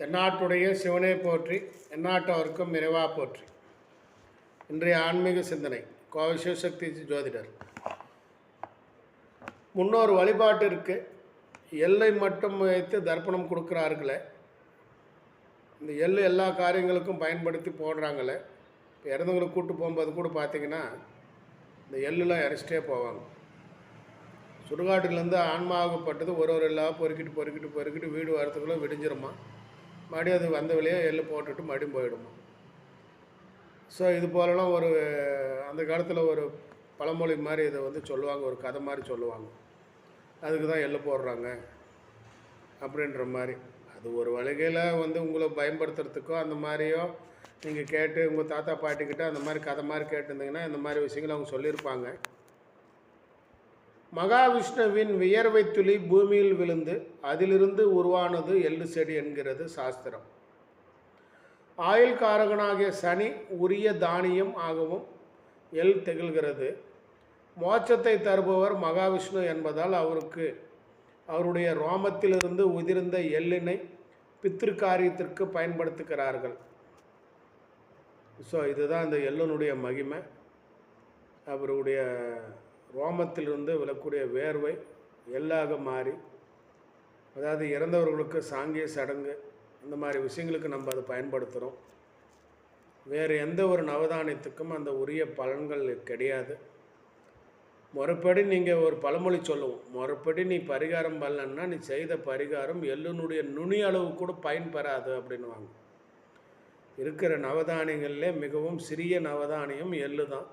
தென்னாட்டுடைய சிவனை போற்றி எந்நாட்டவருக்கும் நிறைவா போற்றி. இன்றைய ஆன்மீக சிந்தனை கோவை சிவசக்தி ஜோதிடர். முன்னோர் வழிபாட்டிற்கு எல்லை மட்டும் வைத்து தர்ப்பணம் கொடுக்குறார்களே. இந்த எள்ளு எல்லா காரியங்களுக்கும் பயன்படுத்தி போடுறாங்களே. இப்போ இறந்தவங்களுக்கு கூட்டு போகும்போது கூட பார்த்தீங்கன்னா இந்த எள்ளுலாம் இறச்சிட்டே போவாங்க. சுடுகாட்டுலேருந்து ஆன்மாகப்பட்டது ஒரு ஒரு எல்லாம் பொறுக்கிட்டு பொறுக்கிட்டு பொறுக்கிட்டு வீடு வரத்துக்குள்ளே விடிஞ்சிருமா? மறுபடியும் அது வந்த வழியே எள்ளு போட்டுட்டு மறுபடியும் போயிடுமா. ஸோ இது போலலாம் ஒரு அந்த காலத்தில் ஒரு பழமொழி மாதிரி இதை வந்து சொல்லுவாங்க ஒரு கதை மாதிரி சொல்லுவாங்க. அதுக்கு தான் எள்ளு போடுறாங்க அப்படின்ற மாதிரி. அது ஒரு வழிகையில் வந்து உங்களை பயன்படுத்துறதுக்கோ அந்த மாதிரியோ நீங்கள் கேட்டு உங்கள் தாத்தா பாட்டிக்கிட்ட அந்த மாதிரி கதை மாதிரி கேட்டிருந்தீங்கன்னா இந்த மாதிரி விஷயங்களை அவங்க சொல்லியிருப்பாங்க. மகாவிஷ்ணுவின் வியர்வை துளி பூமியில் விழுந்து அதிலிருந்து உருவானது எள்ளு செடி என்கிறது சாஸ்திரம். ஆயுள் காரகனாகிய சனி உரிய தானியம் ஆகவும் எள் திகழ்கிறது. மோட்சத்தை தருபவர் மகாவிஷ்ணு என்பதால் அவருக்கு அவருடைய ரோமத்திலிருந்து உதிர்ந்த எள்ளினை பித்திருக்காரியத்திற்கு பயன்படுத்துகிறார்கள். ஸோ இதுதான் இந்த எள்ளனுடைய மகிமை. அவருடைய ரோமத்திலிருந்து விழக்கூடிய வேர்வை எள்ளாக மாறி அதாவது இறந்தவர்களுக்கு சாங்கிய சடங்கு இந்த மாதிரி விஷயங்களுக்கு நம்ம அதை பயன்படுத்துகிறோம் வேறு எந்த ஒரு நவதானியத்துக்கும் அந்த உரிய பலன்கள் கிடையாது. முறைப்படி நீங்கள் ஒரு பழமொழி சொல்லுவோம் முறைப்படி நீ பரிகாரம் பண்ணலன்னா நீ செய்த பரிகாரம் எள்ளுனுடைய நுனி அளவு கூட பயன் பெறாது அப்படின்னுவாங்க. இருக்கிற நவதானியங்களில் மிகவும் சிறிய நவதானியம் எள்ளு தான்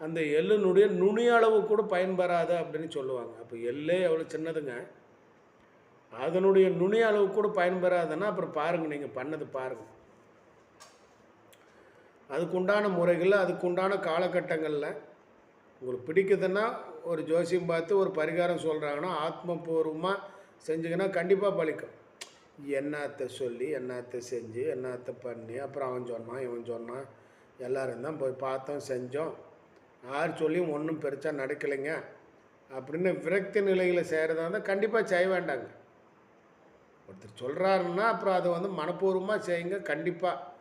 அந்த எள்ளுனுடைய நுனி அளவு கூட பயன்பெறாது அப்படின்னு சொல்லுவாங்க. அப்போ எள்ளே எவ்வளோ சின்னதுங்க. அதனுடைய நுனி அளவு கூட பயன்பெறாதுன்னா அப்புறம் பாருங்கள் நீங்கள் பண்ணது பாருங்கள் அதுக்குண்டான முறைகள் அதுக்குண்டான காலகட்டங்களில் உங்களுக்கு பிடிக்குதுன்னா ஒரு ஜோசியம் பார்த்து ஒரு பரிகாரம் சொல்கிறாங்கன்னா ஆத்மபூர்வமாக செஞ்சுங்கன்னா கண்டிப்பாக பழிக்கும் என்னத்தை சொல்லி என்னத்தை செஞ்சு என்னத்தை பண்ணி அப்புறம் அவன் சொன்னான் இவன் சொன்னான் எல்லோரும் தான் போய் பார்த்தோம் செஞ்சோம். யார் சொல்லியும் ஒன்றும் பெருசாக நடக்கலைங்க. அப்படின்னு விரக்தி நிலையில் செய்கிறதா இருந்தால் கண்டிப்பாக செய்ய வேண்டாங்க. ஒருத்தர் சொல்கிறாருன்னா அப்புறம் அதை வந்து மனப்பூர்வமாக செய்யுங்க. கண்டிப்பாக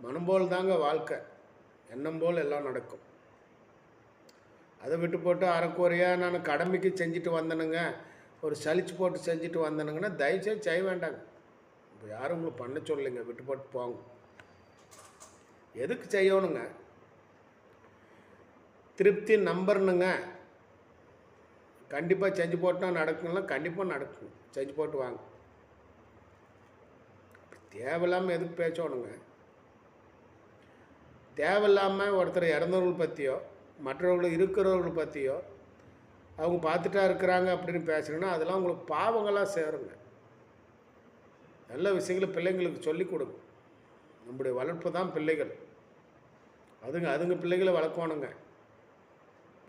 மனம் போல் தாங்க வாழ்க்கை. எண்ணம் போல் எல்லாம் நடக்கும். அதை விட்டு போட்டு அரைக்குறையாக நான் கடமைக்கு செஞ்சுட்டு வந்தனுங்க. ஒரு சலிச்சு போட்டு செஞ்சுட்டு வந்தனுங்கன்னா தயவுசெய்து செய்ய வேண்டாங்க. இப்போ யாரும் உங்களுக்கு பண்ண சொல்லலைங்க. விட்டு போட்டு போங்க. எதுக்கு செய்யணுங்க? திருப்தி நம்பர்னுங்க. கண்டிப்பாக செஞ்சு போட்டுனா நடக்குங்களா கண்டிப்பாக நடக்கும். செஞ்சு போட்டு வாங்க. தேவையில்லாமல் எதுக்கு பேசணுங்க? தேவையில்லாமல் ஒருத்தர் இறந்தவர்கள் பற்றியோ மற்றவர்கள் இருக்கிறவர்கள் பற்றியோ அவங்க பார்த்துட்டா இருக்கிறாங்க அப்படின்னு பேசுகிறேன்னா அதெல்லாம் உங்களுக்கு பாவங்களாக சேருங்க. நல்ல விஷயங்களை பிள்ளைங்களுக்கு சொல்லிக் கொடுங்க. நம்முடைய வளர்ப்பு தான் பிள்ளைகள். அதுங்க அதுங்க பிள்ளைகளை வளர்க்கணுங்க.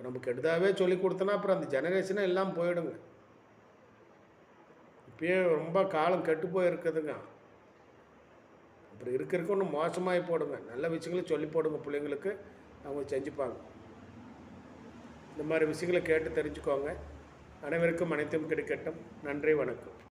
நம்ம கெடுதாவே சொல்லி கொடுத்தோன்னா அப்புறம் அந்த ஜெனரேஷனே எல்லாம் போயிடுங்க. இப்பயே ரொம்ப காலம் கெட்டு போயிருக்குதுங்க. அப்புறம் இருக்க இருக்க ஒன்றும் மோசமாகி போடுங்க. நல்ல விஷயங்களை சொல்லி போடுங்க பிள்ளைங்களுக்கு. அவங்க செஞ்சுப்பாங்க. இந்த மாதிரி விஷயங்களை கேட்டு தெரிஞ்சுக்கோங்க. அனைவருக்கும் அனைத்தும் கிடைக்கட்டும். நன்றி வணக்கம்.